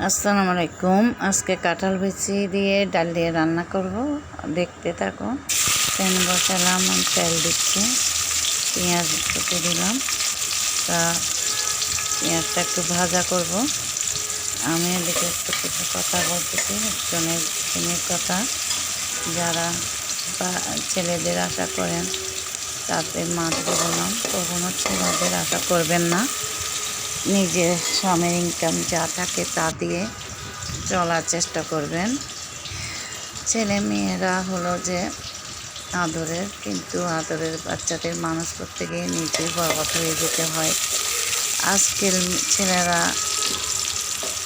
আসসালামু আলাইকুম। আজকে কাঁঠাল বিচি দিয়ে ডাল দিয়ে রান্না করব। দেখতে থাকো। প্যান বসালাম, আমি তেল দিচ্ছি। পেঁয়াজ কেটে দিলাম। তা পেঁয়াজটা একটু ভাজা করব। আমি এদিকে একটু কিছু কথা বলতেছি, একজনের ছেলের কথা। যারা ছেলেদের আশা করেন, তাদের মাছ বললাম, কখনো ছেলেদের আশা করবেন না। নিজের স্বামীর ইনকাম যা থাকে তা দিয়ে চলার চেষ্টা করবেন। ছেলে মেয়েরা হলো যে আদরের, কিন্তু আদরের বাচ্চাদের মানুষ করতে গিয়ে নিজেই বরবাদ হয়ে যেতে হয়। আজকের ছেলেরা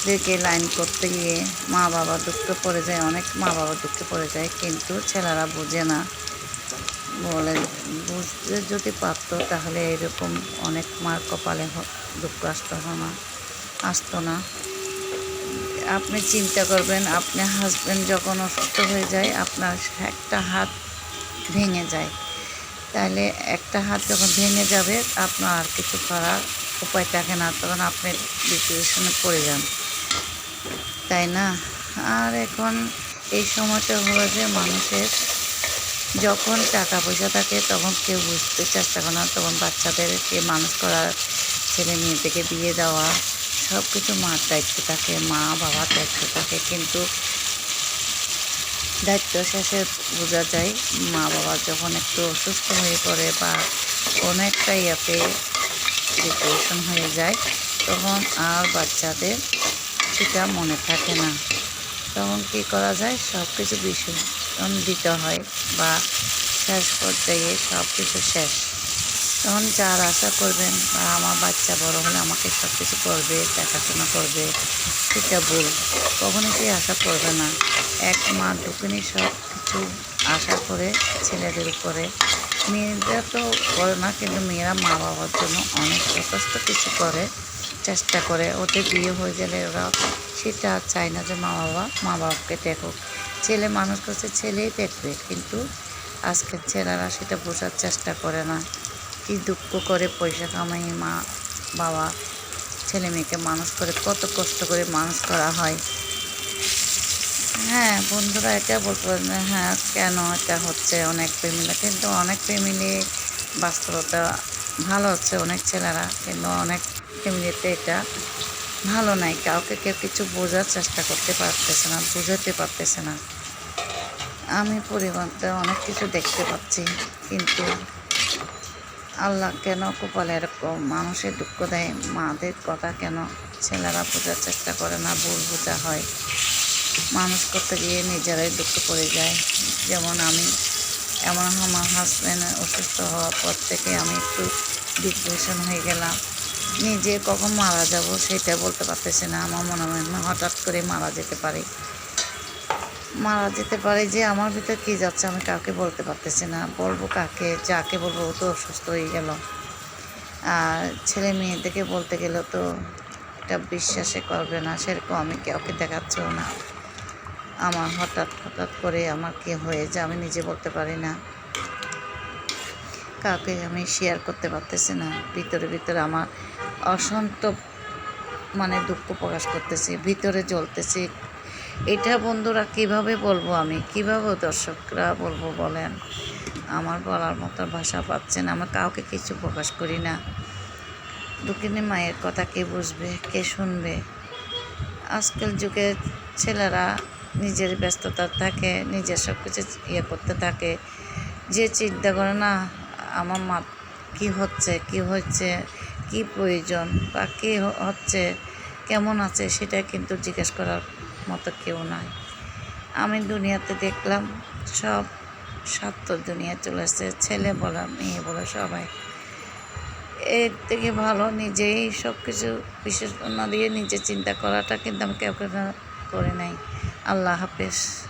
দিকে লাইন করতে গিয়ে মা বাবা দুঃখে পড়ে যায়, অনেক মা বাবা দুঃখে পড়ে যায়, কিন্তু ছেলেরা বোঝে না। বলে বুঝতে যদি পারতো তাহলে এরকম অনেক মার কপালে দুঃখ আসতো না আসতো না। আপনি চিন্তা করবেন, আপনি হাজব্যান্ড যখন অসুস্থ হয়ে যায়, আপনার একটা হাত ভেঙে যায়। তাহলে একটা হাত যখন ভেঙে যাবে, আপনার আর কিছু করার উপায় থাকে না, তখন আপনি ডিপ্রেশনে পড়ে যান। তাই না? আর এখন এই সময়টা হলো যে মানুষের যখন টাকা পয়সা থাকে, তখন কেউ বুঝতে চেষ্টা করে না। তখন বাচ্চাদেরকে মানুষ করার ছেলে মেয়েদেরকে বিয়ে দেওয়া সব কিছু মার দায়িত্ব থাকে, মা বাবার দায়িত্ব থাকে। কিন্তু দায়িত্ব শেষে বোঝা যায়, মা বাবা যখন একটু অসুস্থ হয়ে পড়ে বা অনেকটা ইয়াতে ডিপ্রেশন হয়ে যায়, তখন আর বাচ্চাদের সেটা মনে থাকে না। তখন কী করা যায়? সব কিছু বিসর্জন দিতে হয় বা শেষ পর্যায়ে সব কিছু শেষ। তখন যার আশা করবেন বা আমার বাচ্চা বড় হলে আমাকে সব কিছু করবে, দেখাশোনা করবে, সেটা ভুল। কখনো সে আশা করবে না। এক মা ঢুকুনি সব কিছু আশা করে ছেলেদের উপরে। মেয়েরা তো করে না, কিন্তু মেয়েরা মা বাবার জন্য অনেক যথেষ্ট কিছু করে, চেষ্টা করে। ওদের বিয়ে হয়ে গেলে ওরা সেটা চায় না যে মা বাবা মা বাবাকে দেখুক। ছেলে মানুষ করছে, ছেলেই দেখবে কিন্তু আজকের ছেলেরা সেটা বোঝার চেষ্টা করে না। কি দুঃখ করে পয়সা কামাই, মা, বাবা, ছেলে মেয়েকে মানুষ করে, কত কষ্ট করে মানুষ করা হয়। হ্যাঁ বন্ধুরা এটা বলতে পারেন হ্যাঁ কেন এটা হচ্ছে অনেক ফ্যামিলি, কিন্তু অনেক ফ্যামিলি বাস্তবতা ভালো হচ্ছে অনেক ছেলেরা, কিন্তু অনেক ফ্যামিলিতে এটা ভালো নাই, কাউকে কেউ কিছু বোঝার চেষ্টা করতে পারতেছে না, বুঝাতে পারতেছে না। আমি পরিবারতে অনেক কিছু দেখতে পাচ্ছি, কিন্তু আল্লাহ কেন কপালে এরকম মানুষের দুঃখ দেয়? মাদের কথা কেন ছেলেরা বোঝার চেষ্টা করে না? ভুল বোঝা হয়। মানুষ করতে গিয়ে নিজেরাই দুঃখ পড়ে যায়। যেমন আমি এমন আমার হাজব্যান্ড অসুস্থ হওয়ার পর থেকে আমি একটু ডিপ্রেশন হয়ে গেলাম। নিজে কখন মারা যাব সেটা বলতে পারতেছি না। আমার মনে হয় না হঠাৎ করে মারা যেতে পারি। মারা যেতে পারে যে আমার ভিতর কী যাচ্ছে, আমি কাউকে বলতে পারতেছি না। বলব কাকে, যাকে বলব, ও তো অসুস্থ হয়ে গেল। আর ছেলে মেয়েদেরকে বলতে গেলেও তো এটা বিশ্বাসে করবে না, সেরকম আমি কাউকে দেখাচ্ছেও না। আমার হঠাৎ হঠাৎ করে আমার কি হয়ে যায় আমি নিজে বলতে পারি না। কাউকে আমি শেয়ার করতে পারতেছি না। ভিতরে ভিতরে আমার অসন্ত মানে দুঃখ প্রকাশ করতেছি, ভিতরে জ্বলতেছি এটা বন্ধুরা কীভাবে বলব আমি? কীভাবে দর্শকরা বলব বলেন? আমার বলার মতো ভাষা পাচ্ছে না আমি কাউকে কিছু প্রকাশ করি না। দুঃখিনী মায়ের কথা কে বুঝবে, কে শুনবে? আজকাল যুগে ছেলেরা নিজের ব্যস্ততা থাকে, নিজের সব কিছু ইয়ে করতে থাকে। যে চিন্তা করে না, আমার মা কী হচ্ছে কী হচ্ছে কী প্রয়োজন বা কী হচ্ছে, কেমন আছে সেটা কিন্তু জিজ্ঞেস করার মতো কেউ নয় আমি দুনিয়াতে দেখলাম সব স্বার্থ দুনিয়া চলে আসছে, ছেলে বলা, মেয়ে বলা, সবাই। এর থেকে ভালো নিজেই সব কিছু বিশেষ না দিয়ে নিজে চিন্তা করাটা কিন্তু আমি কেউ করে নাই। আল্লাহ হাফেজ।